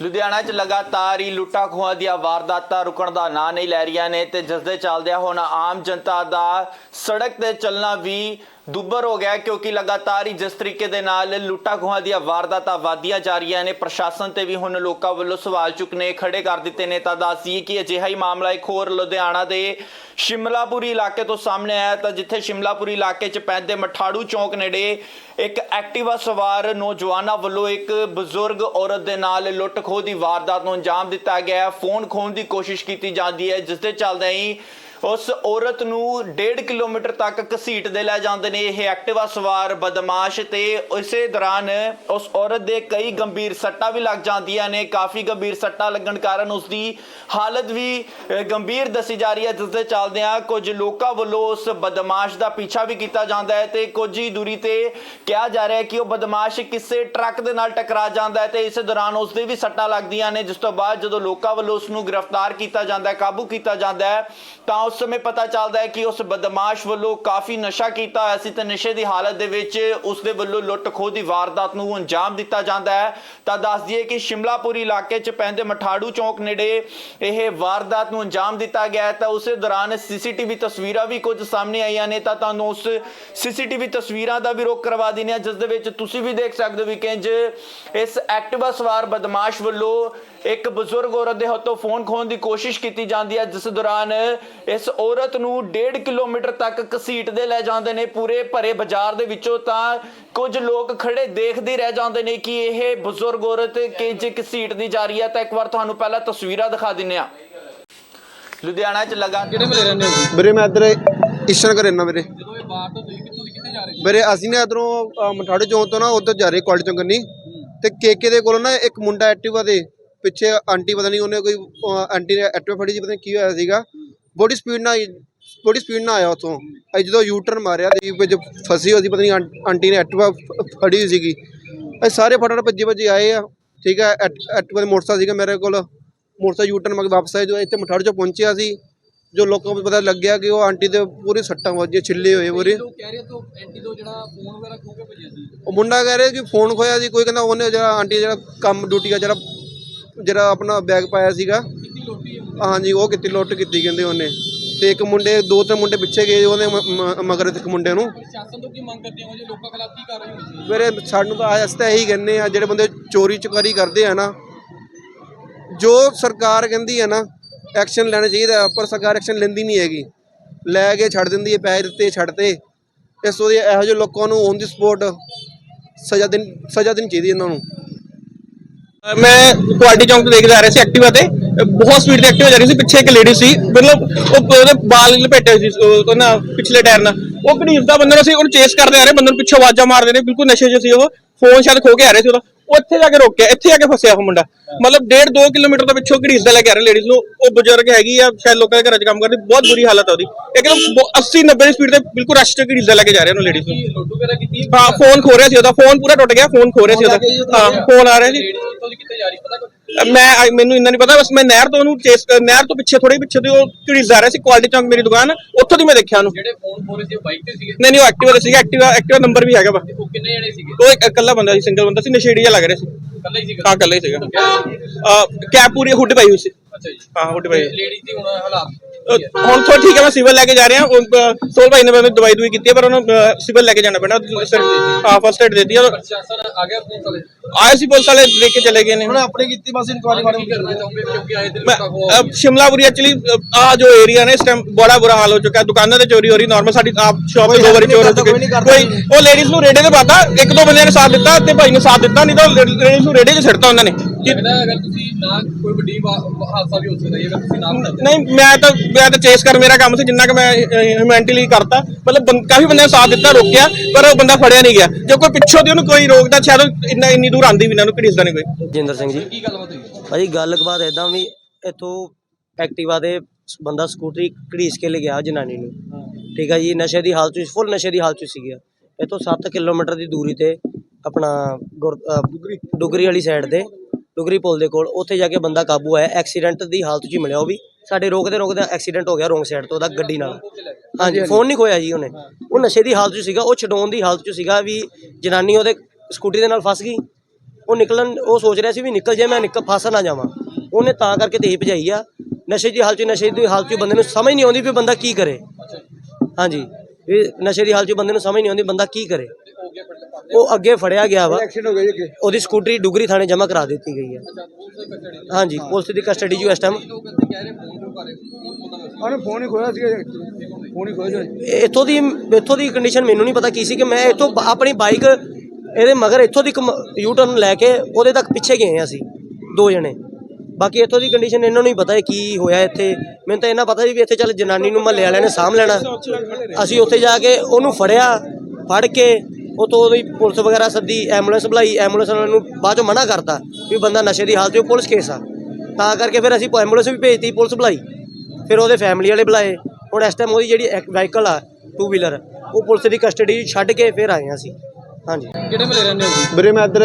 ਲੁਧਿਆਣਾ 'ਚ ਲਗਾਤਾਰ ਹੀ ਲੁੱਟਾਂ ਖੋਹਾਂ ਦੀਆਂ ਵਾਰਦਾਤਾਂ ਰੁਕਣ ਦਾ ਨਾਂ ਨਹੀਂ ਲੈ ਰਹੀਆਂ ਨੇ ਤੇ ਜਿਸ ਦੇ ਚੱਲਦਿਆਂ ਹੁਣ ਆਮ ਜਨਤਾ ਦਾ ਸੜਕ ਤੇ ਚੱਲਣਾ ਵੀ ਦੁੱਬਰ ਹੋ ਗਿਆ ਕਿਉਂਕਿ ਲਗਾਤਾਰ ਹੀ ਜਿਸ ਤਰੀਕੇ ਦੇ ਨਾਲ ਲੁੱਟਾਂ ਖੋਹਾਂ ਦੀਆਂ ਵਾਰਦਾਤਾਂ ਵਧਦੀਆਂ ਜਾ ਰਹੀਆਂ ਨੇ, ਪ੍ਰਸ਼ਾਸਨ ਤੇ ਵੀ ਹੁਣ ਲੋਕਾਂ ਵੱਲੋਂ ਸਵਾਲ ਚੁੱਕਨੇ ਖੜੇ ਕਰ ਦਿੱਤੇ ਨੇ। ਤਾਂ ਦੱਸੀਏ ਕਿ ਅਜਿਹਾ ਹੀ ਮਾਮਲਾ ਇੱਕ ਹੋਰ ਲੁਧਿਆਣਾ ਦੇ ਸ਼ਿਮਲਾਪੁਰੀ ਇਲਾਕੇ ਤੋਂ ਸਾਹਮਣੇ ਆਇਆ ਤਾਂ ਜਿੱਥੇ ਸ਼ਿਮਲਾਪੁਰੀ ਇਲਾਕੇ 'ਚ ਪੈਂਦੇ ਮਠਾੜੂ ਚੌਂਕ ਨੇੜੇ ਇੱਕ ਐਕਟਿਵਾ ਸਵਾਰ ਨੌਜਵਾਨਾਂ ਵੱਲੋਂ ਇੱਕ ਬਜ਼ੁਰਗ ਔਰਤ ਦੇ ਨਾਲ ਲੁੱਟ ਖੋਹ ਦੀ ਵਾਰਦਾਤ ਨੂੰ ਅੰਜਾਮ ਦਿੱਤਾ ਗਿਆ ਫੋਨ ਖੋਹਣ ਦੀ ਕੋਸ਼ਿਸ਼ ਕੀਤੀ ਜਾਂਦੀ ਹੈ, ਜਿਸ ਦੇ ਚੱਲਦਿਆਂ ਹੀ ਉਸ ਔਰਤ ਨੂੰ 1.5 ਕਿਲੋਮੀਟਰ ਤੱਕ ਘਸੀਟ ਦੇ ਲੈ ਜਾਂਦੇ ਨੇ। ਇਹ ਐਕਟਿਵਾ ਸਵਾਰ ਬਦਮਾਸ਼ ਤੇ ਇਸੇ ਦੌਰਾਨ ਉਸ ਔਰਤ ਦੇ ਕਈ ਗੰਭੀਰ ਸੱਟਾਂ ਵੀ ਲੱਗ ਜਾਂਦੀਆਂ ਨੇ। ਕਾਫੀ ਗੰਭੀਰ ਸੱਟਾਂ ਲੱਗਣ ਕਾਰਨ ਉਸ ਦੀ ਹਾਲਤ ਵੀ ਗੰਭੀਰ ਦੱਸੀ ਜਾ ਰਹੀ ਹੈ, ਜਿਸ ਦੇ ਚੱਲਦਿਆਂ ਕੁਝ ਲੋਕਾਂ ਵੱਲੋਂ ਉਸ ਬਦਮਾਸ਼ ਦਾ ਪਿੱਛਾ ਵੀ ਕੀਤਾ ਜਾਂਦਾ ਹੈ ਤੇ ਕੁਝ ਹੀ ਦੂਰੀ ਤੇ ਕਿਹਾ ਜਾ ਰਿਹਾ ਹੈ ਕਿ ਉਹ ਬਦਮਾਸ਼ ਕਿਸੇ ਟਰੱਕ ਦੇ ਨਾਲ ਟਕਰਾ ਜਾਂਦਾ ਹੈ ਤੇ ਇਸ ਦੌਰਾਨ ਉਸ ਦੇ ਵੀ ਸੱਟਾਂ ਲੱਗਦੀਆਂ ਨੇ। ਜਿਸ ਤੋਂ ਬਾਅਦ ਜਦੋਂ ਲੋਕਾਂ ਵੱਲੋਂ ਉਸ ਨੂੰ ਗ੍ਰਿਫਤਾਰ ਕੀਤਾ ਜਾਂਦਾ ਹੈ, ਕਾਬੂ ਕੀਤਾ ਜਾਂਦਾ ਹੈ, ਤਾਂ ਉਸ ਸਮੇਂ ਪਤਾ ਚੱਲਦਾ ਹੈ ਕਿ ਉਸ ਬਦਮਾਸ਼ ਵੱਲੋਂ ਕਾਫੀ ਨਸ਼ਾ ਕੀਤਾ ਹੋਇਆ ਸੀ ਤੇ ਨਸ਼ੇ ਦੀ ਹਾਲਤ ਦੇ ਵਿੱਚ ਉਸ ਦੇ ਵੱਲੋਂ ਲੁੱਟ ਖੋਹ ਦੀ ਵਾਰਦਾਤ ਨੂੰ ਅੰਜਾਮ ਦਿੱਤਾ ਜਾਂਦਾ ਹੈ। ਤਾਂ ਦੱਸ ਦਈਏ ਕਿ ਸ਼ਿਮਲਾਪੁਰੀ ਇਲਾਕੇ 'ਚ ਪੈਂਦੇ ਮਠਾੜੂ ਚੌਂਕ ਨੇੜੇ ਇਹ ਵਾਰਦਾਤ ਨੂੰ ਅੰਜਾਮ ਦਿੱਤਾ ਗਿਆ ਹੈ। ਤਾਂ ਉਸੇ ਦੌਰਾਨ ਸੀਸੀਟੀਵੀ ਤਸਵੀਰਾਂ ਵੀ ਕੁਝ ਸਾਹਮਣੇ ਆਈਆਂ ਨੇ। ਤਾਂ ਤੁਹਾਨੂੰ ਉਸ ਸੀਸੀਟੀਵੀ ਤਸਵੀਰਾਂ ਦਾ ਵੀ ਰੋਕ ਕਰਵਾ ਦਿੰਦੇ ਹਾਂ, ਜਿਸ ਦੇ ਵਿੱਚ ਤੁਸੀਂ ਵੀ ਦੇਖ ਸਕਦੇ ਹੋ ਵੀ ਕਿੰਜ ਇਸ ਐਕਟਿਵਾ ਸਵਾਰ ਬਦਮਾਸ਼ ਵੱਲੋਂ ਇੱਕ ਬਜ਼ੁਰਗ ਔਰਤ ਦੇ ਹੱਥੋਂ ਫੋਨ ਖੋਹਣ ਦੀ ਕੋਸ਼ਿਸ਼ ਕੀਤੀ ਜਾਂਦੀ ਹੈ। ਜਿਸ ਦੌਰਾਨ ਇਸ ਔਰਤ ਨੂੰ 1.5 ਕਿਲੋਮੀਟਰ ਤੱਕ ਘਸੀਟਦੇ ਲੈ ਜਾਂਦੇ ਨੇ। ਪੂਰੇ ਭਰੇ ਬਾਜ਼ਾਰ ਦੇ ਵਿੱਚੋਂ ਤਾਂ ਕੁਝ ਲੋਕ ਖੜੇ ਦੇਖਦੇ ਰਹਿ ਜਾਂਦੇ ਨੇ ਕਿ ਇਹ ਬਜ਼ੁਰਗ ਔਰਤ ਕਿੰਜ ਘਸੀਟਦੀ ਜਾ ਰਹੀ ਹੈ। ਤਾਂ ਇੱਕ ਵਾਰ ਤੁਹਾਨੂੰ ਪਹਿਲਾਂ ਤਸਵੀਰਾਂ ਦਿਖਾ ਦਿੰਨੇ ਆ ਲੁਧਿਆਣਾ 'ਚ ਲਗਾ ਕਿਹੜੇ ਮਲੇ ਰਹਿੰਦੇ ਹੋ ਵੀਰੇ ਮੈਂ ਇੱਧਰ ਇਸ਼ਰ ਕਰਨਾ ਵੀਰੇ। ਜਦੋਂ ਇਹ ਬਾਤ ਤੋਂ ਤੁਸੀਂ ਕਿੱਥੋਂ ਦੀ ਕਿੱਥੇ ਜਾ ਰਹੇ ਸੀ? ਵੀਰੇ ਅਸੀਂ ਨਾ ਇਧਰੋਂ ਮਠਾੜੇ ਚੌਂਕ ਤੋਂ ਨਾ ਉੱਧਰ ਜਾ ਰਹੇ ਕੁਆਲਿਟੀ ਚੌਂਕ ਕੰਨੀ ਤੇ ਕੇਕੇ ਦੇ ਕੋਲ ਨਾ ਇੱਕ ਮੁੰਡਾ ਐਕਟਿਵਾ ਦੇ ਪਿੱਛੇ ਆਂਟੀ ਪਤਾ ਨਹੀਂ ਉਹਨੇ ਕੋਈ ਆਂਟੀ ਨੇ ਐਕਟਿਵਾ ਫੜੀ ਸੀ ਪਤਾ ਨਹੀਂ ਕੀ ਹੋਇਆ ਸੀਗਾ। ਬੜੀ ਸਪੀਡ ਨਾਲ ਬੜੀ ਸਪੀਡ ਨਾਲ ਆਇਆ ਉੱਥੋਂ। ਅਸੀਂ ਜਦੋਂ ਯੂ ਟਰਨ ਮਾਰਿਆ ਤੇ ਵਿੱਚ ਫਸੀ ਹੋਈ ਸੀ ਪਤਾ ਨਹੀਂ ਆਂਟੀ ਨੇ ਐਕਟਿਵਾ ਫ- ਫੜੀ ਸੀਗੀ। ਅਸੀਂ ਸਾਰੇ ਫਟਾਫਟ ਭੱਜੇ ਭੱਜੇ ਆਏ ਆ ਠੀਕ ਹੈ ਐਕਟਿਵਾ ਦੇ ਮੋਟਰਸਾਈਕਲ ਸੀਗਾ ਮੇਰੇ ਕੋਲ। ਮੋਟਰਸਾਈਕਲ ਯੂ ਟਰਨ ਮਾਰ ਕੇ ਵਾਪਸ ਆਏ ਜੋ ਇੱਥੇ ਮਠਾੜੇ ਚੋਂ ਪਹੁੰਚਿਆ ਸੀ ਜੋ ਲੋਕਾਂ ਨੂੰ ਪਤਾ ਲੱਗਿਆ ਕਿ ਉਹ ਆਂਟੀ ਦੇ ਪੂਰੀ ਸੱਟਾਂ ਵੱਜੀਆਂ ਛਿੱਲੇ ਹੋਏ ਪੂਰੇ। ਲੋਕ ਕਹਿ ਰਹੇ ਤੋਂ ਐਂਟੀ ਤੋਂ ਜਿਹੜਾ ਫੋਨ ਵਗੈਰਾ ਖੋ ਕੇ ਭੇਜਿਆ ਸੀ। ਉਹ ਮੁੰਡਾ ਕਹਿ ਰਿਹਾ ਕਿ ਫੋਨ ਖੋਇਆ ਸੀ ਕੋਈ ਕਹਿੰਦਾ ਉਹਨੇ ਜਿਹੜਾ ਆਂਟੀ ਜਿਹੜਾ ਕੰਮ ਡਿਊਟੀ ਆ ਜਿਹੜਾ ਜਿਹੜਾ ਆਪਣਾ ਬੈਗ ਪਾਇਆ ਸੀਗਾ। ਹਾਂਜੀ ਉਹ ਕਿਤੇ ਲੁੱਟ ਕੀਤੀ ਕਹਿੰਦੇ ਉਹਨੇ। ਤੇ ਇੱਕ ਮੁੰਡੇ ਦੋ ਤਿੰਨ ਮੁੰਡੇ ਪਿੱਛੇ ਗਏ ਉਹਦੇ ਮ- ਮ- ਮਗਰ ਇੱਕ ਮੁੰਡੇ ਨੂੰ। ਪ੍ਰਸ਼ਾਸਨ ਤੋਂ ਕੀ ਮੰਗ ਕਰਦੇ ਹੋ? ਜੇ ਲੋਕਾਂ ਖਿਲਾਫ ਕੀ ਕਾਰਵਾਈ ਹੋਣੀ ਸੀ ਮੇਰੇ ਸਾਨੂੰ ਤਾਂ ਅਸੀਂ ਤਾਂ ਇਹੀ ਕਹਿੰਦੇ ਆ ਜਿਹੜੇ ਬੰਦੇ ਚੋਰੀ ਚੁਕਾਰੀ ਕਰਦੇ ਆ ਨਾ ਜੋ ਸਰਕਾਰ ਕਹਿੰਦੀ ਹੈ ਨਾ ਐਕਸ਼ਨ ਲੈਣਾ ਚਾਹੀਦਾ ਪਰ ਸਰਕਾਰ ਐਕਸ਼ਨ ਲੈਂਦੀ ਨਹੀਂ ਹੈਗੀ। ਲੈ ਕੇ ਛੱਡ ਦਿੰਦੀ ਹੈ ਪੈਸੇ ਦਿੱਤੇ ਛੱਡਤੇ। ਇਸ ਤੋਂ ਵਧੀਆ ਇਹੋ ਜਿਹੇ ਲੋਕਾਂ ਨੂੰ ਔਨ ਦੀ ਸਪੋਰਟ ਸਜ਼ਾ ਦੇਣ ਸਜ਼ਾ ਦੇਣੀ ਚਾਹੀਦੀ ਇਹਨਾਂ ਨੂੰ। ਮੈਂ ਕੁਆਲਿਟੀ ਚੌਂਕ ਤੋਂ ਦੇਖ ਜਾ ਰਿਹਾ ਸੀ ਐਕਟਿਵਾ ਤੇ। ਬਹੁਤ ਸਪੀਡ ਤੇ ਐਕਟਿਵਾ ਜਾ ਰਹੀ ਸੀ ਪਿੱਛੇ ਇੱਕ ਲੇਡੀ ਸੀ ਮਤਲਬ ਉਹ ਉਹਦੇ ਬਾਲ ਲਪੇਟੇ ਸੀ ਉਹ ਨਾ ਪਿਛਲੇ ਟਾਇਰ ਨਾਲ। ਉਹ ਘੜੀਸਦਾ ਬੰਦੇ ਨੂੰ ਸੀ ਉਹਨੂੰ ਚੇਸ ਕਰਦੇ ਆ ਰਹੇ ਬੰਦੇ ਨੂੰ ਪਿੱਛੋਂ ਆਵਾਜ਼ਾਂ ਮਾਰਦੇ ਨੇ ਬਿਲਕੁਲ ਨਸ਼ੇ 'ਚ ਸੀ ਉਹ। ਫੋਨ ਸ਼ਾਇਦ ਖੋ ਕੇ ਆ ਰਹੇ ਸੀ ਉਹਦਾ। ਉਹ ਇੱਥੇ ਜਾ ਕੇ ਰੋਕਿਆ ਇੱਥੇ ਆ ਕੇ ਫਸਿਆ ਉਹ ਮੁੰਡਾ। ਮਤਲਬ 1.5 2 ਕਿਲੋਮੀਟਰ ਤੋਂ ਪਿੱਛੋਂ ਘੜੀਸਦਾ ਲੈ ਕੇ ਆ ਰਹੇ ਲੇਡੀਜ਼ ਨੂੰ। ਉਹ ਬਜ਼ੁਰਗ ਹੈਗੀ ਆ ਸ਼ਾਇਦ ਲੋਕਾਂ ਦੇ ਘਰਾਂ 'ਚ ਕੰਮ ਕਰਦੀ ਬਹੁਤ ਬੁਰੀ ਹਾਲਤ ਆ ਉਹਦੀ। ਇੱਕਦਮ 80 90 ਦੀ ਸਪੀਡ ਤੇ ਬਿਲਕੁਲ ਰਸ਼ 'ਚ ਘੜੀਸਦਾ ਲੈ ਕੇ ਜਾ ਰਹੇ ਉਹਨੂੰ ਲੇਡੀਜ਼ ਨੂੰ। ਹਾਂ ਫੋਨ ਖੋ ਰਿਹਾ ਸੀ ਉਹਦਾ ਫੋਨ ਪੂਰਾ ਟੁੱਟ ਗਿਆ ਫੋਨ ਖੋ ਰਿਹਾ ਸੀ ਉਹਦਾ। ਹਾਂ ਫੋਨ ਆ ਰਿਹਾ ਸੀ। ਮੈਂ ਮੈਨੂੰ ਇੰਨਾ ਨਹੀਂ ਪਤਾ ਬਸ ਮੈਂ ਨਹਿਰ ਤੋਂ ਉਹਨੂੰ ਚੇਸ ਨਹਿਰ ਤੋਂ ਪਿੱਛੇ ਥੋੜੇ ਪਿੱਛੇ ਤੇ ਉਹ ਘੜੀਸ ਜਾ ਰਿਹਾ ਸੀ ਕੁਆਲਿਟੀ ਚੌਂਕ ਮੇਰੀ ਦੁਕਾਨ ਉੱਥੋਂ ਦੀ ਮੈਂ ਦੇਖਿਆ ਉਹਨੂੰ। ਜਿਹੜੇ ਫੋਨ ਰਹੇ ਸੀ ਬਾਈਕ ਤੇ ਸੀਗੇ? ਨਹੀਂ ਨਹੀਂ ਉਹ ਐਕਟਿਵਾ ਤੇ ਸੀਗਾ ਐਕਟਿਵਾ ਐਕਟਿਵਾ ਨੰਬਰ ਵੀ ਹੈਗਾ ਵਾ। ਉਹ ਕਿੰਨੇ ਜਣੇ ਸੀਗੇ? ਉਹ ਇੱਕ ਇਕੱਲਾ ਬੰਦਾ ਸੀ ਸਿੰਗਲ ਬੰਦਾ ਸੀ ਨਸ਼ੇੜੀ ਜਿਹਾ ਲੱਗ ਰਿਹਾ ਸੀ। ਇਕੱਲਾ ਹੀ ਸੀਗਾ? ਹਾਂ ਇਕੱਲਾ ਹੀ ਸੀਗਾ। ਕੈਪ ਪੂਰੀ ਹੁੱਡ ਪਾਈ ਹੋਈ ਸੀ। ਅੱਛਾ ਜੀ। ਹਾਂ ਹੁੱਡ ਪਾਈ। ਲੇਡੀ ਦੀ ਹੁਣ ਹਾਲਾਤ? ਹੁਣ ਥੋੜਾ ਠੀਕ ਹੈ ਮੈਂ ਸਿਵਲ ਲੈ ਕੇ ਜਾ ਰਿਹਾ। ਹਾਂ ਸੋਲ ਭਾਈ ਨੇ ਮੈਨੂੰ ਦਵਾਈ ਦੂਈ ਕੀਤੀ ਹੈ ਪਰ ਉਹਨੂੰ ਸਿਵਲ ਲੈ ਕੇ ਜਾਣਾ ਪੈਣਾ। ਹਾਂ ਫਸਟ ਏਡ ਦਿੱਤੀ ਆ ਪ੍ਰਸ਼ਾਸਨ ਆ ਗਿਆ ਪੁਲਿਸ ਵਾਲੇ ਆਏ ਸੀ ਪੁਲਿਸ ਵਾਲੇ ਦੇਖ ਕੇ ਚਲੇ ਗਏ ਨੇ। ਆਪਣੇ ਕੀਤੀ ਬਸ ਕੀ ਕਰਨਾ ਚਾਹੁੰਦੇ ਹੋ? ਕਿਉਂਕਿ ਆਏ ਦਿਨ ਕੋਲ। ਸ਼ਿਮਲਾਪੁਰੀ ਐਕਚੁਅਲੀ ਆ ਜੋ ਏਰੀਆ ਨੇ ਇਸ ਟਾਈਮ ਬੜਾ ਬੁਰਾ ਹਾਲ ਹੋ ਚੁੱਕਾ। ਹੈ ਦੁਕਾਨਾਂ ਤੇ ਚੋਰੀ ਹੋ ਰਹੀ ਨਾਰਮਲ ਸਾਡੀ ਆਪ ਸ਼ਾਪ ਤੇ ਦੋ ਵਾਰੀ ਚੋਰ ਹੋ ਚੁੱਕੇ ਕੋਈ ਉਹ ਲੇਡੀਜ਼ ਨੂੰ ਰੇੜੇ ਤੇ ਬਾਤਾ ਇੱਕ ਦੋ ਬੰਦਿਆਂ ਨੇ ਸਾਥ ਦਿੱਤਾ ਤੇ ਭਾਈ ਨੇ ਸਾਥ ਦਿੱਤਾ ਨਹੀਂ ਤਾਂ ਲੇਡੀਜ਼ ਨੂੰ ਰੇੜੇ 'ਚ ਛੱਡਤਾ ਉਹਨਾਂ ਨੇ। ਕਿ- ਲੱਗਦਾ ਅਗਰ ਤੁਸੀਂ ਨਾ ਕੋਈ ਵੱਡੀ ਵਾ- ਹਾਦਸਾ ਵੀ ਹੋ ਸਕਦਾ ਹੈ ਅਗਰ ਤੁਸੀਂ ਨਾ ਬਣਾਉਂਦੇ ਨਹੀਂ ਮੈਂ ਤਾਂ ਮੈਂ ਤਾਂ ਚੇਸ ਕਰ ਮੇਰਾ ਕੰਮ ਸੀ ਜਿੰਨਾ ਕਿ ਮੈਂ ਹਿਊਮੈਨਿਟਲੀ ਕਰਤਾ। ਮਤਲਬ ਬੰ- ਕਾਫੀ ਬੰਦਿਆਂ ਨੇ ਸਾਥ ਦਿੱਤਾ ਰੋਕਿਆ ਪਰ ਉਹ ਬੰਦਾ ਫੜਿਆ ਨਹੀਂ ਗਿਆ। ਜੇ ਕੋਈ ਪਿੱਛੋਂ ਦੀ ਉਹਨੂੰ ਕੋਈ ਰੋਕਦਾ ਸ਼ਾਇਦ ਉਹ ਇੰਨਾ ਇੰਨੀ ਦੂਰ ਆਂਦੀ ਵੀ ਨਾ ਉਹਨੂੰ ਘੜੀਸਦਾ ਨਹੀਂ ਕੋਈ। ਜਿੰਦਰ ਸਿੰਘ ਜੀ। ਕੀ ਗੱਲਬਾਤ ਹੋਈ? ਭਾਜੀ ਗੱਲ ਬਾਤ ਇਦਾਂ ਵੀ ਇੱਥੋਂ ਐਕਟਿਵਾ ਤੇ ਬੰਦਾ ਸਕੂਟਰੀ ਘੜੀਸ ਕੇ ਲੈ ਗਿਆ ਜਨਾਨੀ ਨੂੰ। ਠੀਕ ਹੈ ਜੀ ਨਸ਼ੇ ਦੀ ਹਾਲਤ ਵਿੱਚ ਫੁੱਲ ਨਸ਼ੇ ਦੀ ਹਾਲਤ ਵਿੱਚ ਸੀਗਾ ਇੱਥੋਂ 7 ਕਿਲੋਮੀਟਰ ਦੀ ਦੂਰੀ ਤੇ ਆਪਣਾ ਗੁਰ- ਅਹ ਡੁਗਰੀ ਵਾਲੀ ਸਾਈਡ ਤੇ ਡੁਗਰੀ ਪੁਲ ਦੇ ਕੋਲ, ਉੱਥੇ ਜਾ ਕੇ ਬੰਦਾ ਕਾਬੂ ਆਇਆ। ਐਕਸੀਡੈਂਟ ਦੀ ਹਾਲਤ 'ਚ ਹੀ ਮਿਲਿਆ ਉਹ ਵੀ। ਸਾਡੇ ਰੋਕਦੇ ਰੋਕਦੇ ਐਕਸੀਡੈਂਟ ਹੋ ਗਿਆ ਰੋਂਗ ਸਾਈਡ ਤੋਂ ਉਹਦਾ ਗੱਡੀ ਨਾਲ। ਹਾਂਜੀ, ਫੋਨ ਨਹੀਂ ਖੋਇਆ ਜੀ ਉਹਨੇ। ਉਹ ਨਸ਼ੇ ਦੀ ਹਾਲਤ 'ਚ ਸੀਗਾ, ਉਹ ਛਡਾਉਣ ਦੀ ਹਾਲਤ 'ਚ ਸੀਗਾ ਵੀ ਜਨਾਨੀ ਉਹਦੇ ਸਕੂਟੀ ਦੇ ਨਾਲ ਫਸ ਗਈ। ਉਹ ਨਿਕਲਣ, ਉਹ ਸੋਚ ਰਿਹਾ ਸੀ ਵੀ ਨਿਕਲ ਜਾਏ, ਮੈਂ ਨਿਕਲ ਫਸ ਨਾ ਜਾਵਾਂ। ਉਹਨੇ ਤਾਂ ਕਰਕੇ ਤੇਜ਼ ਭਜਾਈ ਆ। ਨਸ਼ੇ ਦੀ ਹਾਲਤ 'ਚ, ਨਸ਼ੇ ਦੀ ਹਾਲਤ 'ਚ ਬੰਦੇ ਨੂੰ ਸਮਝ ਨਹੀਂ ਆਉਂਦੀ ਵੀ ਬੰਦਾ ਕੀ ਕਰੇ। ਹਾਂਜੀ ਇਹ ਨਸ਼ੇ ਦੀ ਹਾਲਤ 'ਚ ਬੰਦੇ ਨੂੰ ਸਮਝ ਨਹੀਂ ਆਉਂਦੀ ਬੰਦਾ ਕੀ ਕਰੇ। ਉਹ ਅੱਗੇ ਫੜਿਆ ਗਿਆ ਵਾ। ਐਕਸੀਡੈਂਟ ਹੋ ਗਿਆ ਜੀ ਅੱਗੇ। ਉਹਦੀ ਸਕੂਟਰੀ ਡੁਗਰੀ ਥਾਣੇ ਜਮ੍ਹਾਂ ਕਰਾ ਦਿੱਤੀ ਗਈ ਹੈ। ਹਾਂਜੀ ਪੁਲਿਸ ਦੀ ਕਸਟਡੀ 'ਚ ਇਸ ਟਾਈਮ ਫੋਨ ਹੀ ਖੋਇਆ ਸੀਗਾ। ਫੋਨ ਹੀ ਖੋਇਆ ਇੱਥੋਂ ਦੀ ਇੱਥੋਂ ਦੀ ਕੰਡੀਸ਼ਨ ਮੈਨੂੰ ਨਹੀਂ ਪਤਾ ਕੀ ਸੀ ਕਿ ਮੈਂ ਇੱਥੋਂ ਆਪਣੀ ਬਾਈਕ ਇਹਦੇ ਮਗਰ ਇੱਥੋਂ ਦੀ ਯੂ ਟਰਨ ਲੈ ਕੇ ਉਹਦੇ ਤੱਕ ਪਿੱਛੇ ਗਏ ਹਾਂ ਅਸੀਂ ਦੋ ਜਣੇ। ਬਾਕੀ ਇੱਥੋਂ ਦੀ ਕੰਡੀਸ਼ਨ ਇਹਨਾਂ ਨੂੰ ਹੀ ਪਤਾ ਹੈ ਕੀ ਹੋਇਆ ਇੱਥੇ। ਮੈਨੂੰ ਤਾਂ ਇਹਨਾਂ ਪਤਾ ਸੀ ਵੀ ਇੱਥੇ ਚੱਲ ਜਨਾਨੀ ਨੂੰ ਮਹੱਲੇ ਵਾਲਿਆਂ ਨੇ ਸਾਂਭ ਲੈਣਾ। ਅਸੀਂ ਉੱਥੇ ਜਾ ਕੇ ਉਹਨੂੰ ਫੜਿਆ ਫੜ ਕੇ ਉਤੋਂ ਉਹਦੀ ਪੁਲਿਸ ਵਗੈਰਾ ਸੱਦੀ ਐਂਬੂਲੈਂਸ ਬੁਲਾਈ ਐਂਬੂਲੈਂਸ ਵਾਲਿਆਂ ਨੂੰ ਬਾਅਦ ਚੋਂ ਮਨਾ ਕਰਤਾ ਵੀ ਬੰਦਾ ਨਸ਼ੇ ਦੀ ਹਾਲਤ 'ਚ ਪੁਲਿਸ ਕੇਸ ਆ। ਤਾਂ ਕਰਕੇ ਫਿਰ ਅਸੀਂ ਐਂਬੂਲੈਂਸ ਵੀ ਭੇਜਤੀ ਪੁਲਿਸ ਬੁਲਾਈ। ਫਿਰ ਉਹਦੇ ਫੈਮਿਲੀ ਵਾਲੇ ਬੁਲਾਏ। ਹੁਣ ਇਸ ਟਾਈਮ ਉਹਦੀ ਜਿਹੜੀ ਵਾਹੀਕਲ ਆ ਟੂ ਵੀਲਰ ਉਹ ਪੁਲਿਸ ਦੀ ਕਸਟਡੀ ਛੱਡ ਕੇ ਫਿਰ ਆਏ ਹਾਂ ਅਸੀਂ। ਹਾਂਜੀ। ਕਿਹੜੇ ਮਲੇ ਰਹਿੰਦੇ ਹੋ ਵੀਰੇ ਮੈਂ ਇੱਧਰ